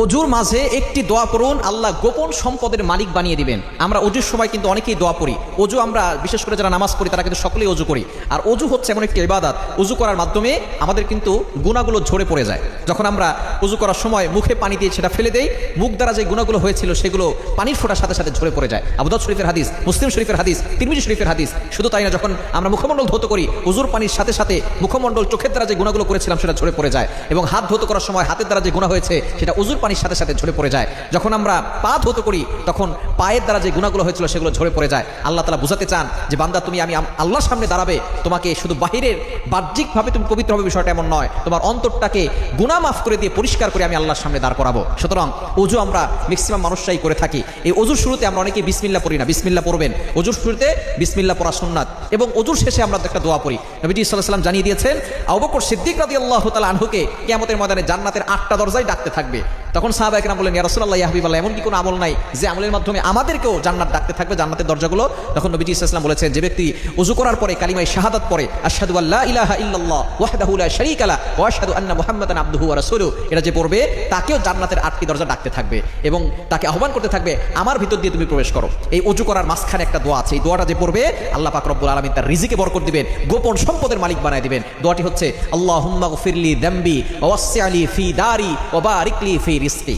অজুর মাঝে একটি দোয়া পড়ুন আল্লাহ গোপন সম্পদের মালিক বানিয়ে দিবেন। আমরা অজুর সময় কিন্তু অনেকেই দোয়া পড়ি অজু আমরা বিশেষ করে যারা নামাজ পড়ি, তারা কিন্তু সকলেই অজু করি। আর অজু হচ্ছে এমন একটি ইবাদত। অজু করার মাধ্যমে আমাদের কিন্তু গুণাগুলো ঝরে পড়ে যায়। যখন আমরা অজু করার সময় মুখে পানি দিয়ে সেটা ফেলে দেই, মুখ দ্বারা যে গুণাগুলো হয়েছিল সেগুলো পানির ফোটার সাথে সাথে ঝরে পড়ে যায়। আবুদাদ শরীফের হাদিস, মুসলিম শরীফের হাদিস, তিরমিজি শরীফের হাদিস, শুধু তাই না, যখন আমরা মুখমণ্ডল ধৌত করি, অজুর পানির সাথে সাথে মুখমণ্ডল চোখের দ্বারা যে গুণাগুলো করেছিলাম সেটা ঝরে পড়ে যায়। এবং হাত ধৌত করার সময় হাতের দ্বারা যে গুণা হয়েছে, সেটা অজুর পানির সাথে সাথে ঝরে পড়ে যায়। যখন আমরা পা ধৌত করি, তখন পায়ের দ্বারা যে গুণাগুলো হয়েছিল সেগুলো ঝরে পড়ে যায়। আল্লাহ তালা বুঝাতে চান যে, বান্দা, তুমি আমি আল্লাহর সামনে দাঁড়াবে, তোমাকে শুধু বাহিরের বাহ্যিকভাবে তুমি পবিত্র হবে বিষয়টা এমন নয়, তোমার অন্তরটাকে গুণা মাফ করে দিয়ে পরিষ্কার করে আমি আল্লাহর সামনে দাঁড় করাবো। সুতরাং অজু আমরা ম্যাক্সিমাম মানুষরাই করে থাকি। এই অজুর শুরুতে আমরা অনেকে বিসমিল্লা পড়ি না, বিসমিল্লা পড়বেন। অজুর শুরুতে বিসমিল্লা পড়া সুন্নাত এবং অজুর শেষে আমরা একটা দোয়া পড়ি। নবীজি সাল্লাম জানিয়ে দিয়েছেন আবকর সিদ্দিক রাদি আল্লাহ তালা আনহুকে কেয়ামতের ময়দানে জান্নাতের আটটা দরজায় ডাকতে থাকবে। তখন সাহাবা একরাম বললেন, ইয়া রাসূলুল্লাহ, ইয়া হাবিবাল্লাহ, এমন কি কোনো আমল নাই যে আমলের মাধ্যমে আমাদেরকেও জান্নাত ডাকতে থাকবে, জান্নাতের দরজাগুলো? তখন নবীজি ইসলাম বলেছেন, যে ব্যক্তি উজু করার পরে, কালিমায় শাহাদাত পরে আশহাদু আল্লা ইলাহা ইল্লাল্লাহ, ওয়াহদাহু লা শারীকা লা ওয়া আশহাদু আন্না মুহাম্মাদান আবদুহু ওয়া রাসূলুহু এটা যে পড়বে, তাকেও জান্নাতের আটটি দরজা ডাকতে থাকবে এবং তাকে আহ্বান করতে থাকবে, আমার ভিতর দিয়ে তুমি প্রবেশ করো। এই উজু করার মাঝখানে একটা দোয়া আছে, এই দোয়াটা যে পড়বে, আল্লাহ পাক রব্বুল আলামিন তার রিজিকে বরকত দিবেন, গোপন সম্পদের মালিক বানায় দিবেন। দোয়াটি হচ্ছে, আল্লাহুম্মা গফিরলি যামবি ওয়া ওয়াসসি'লি ফি দারি ওয়া বারিকলি ফি রিজকি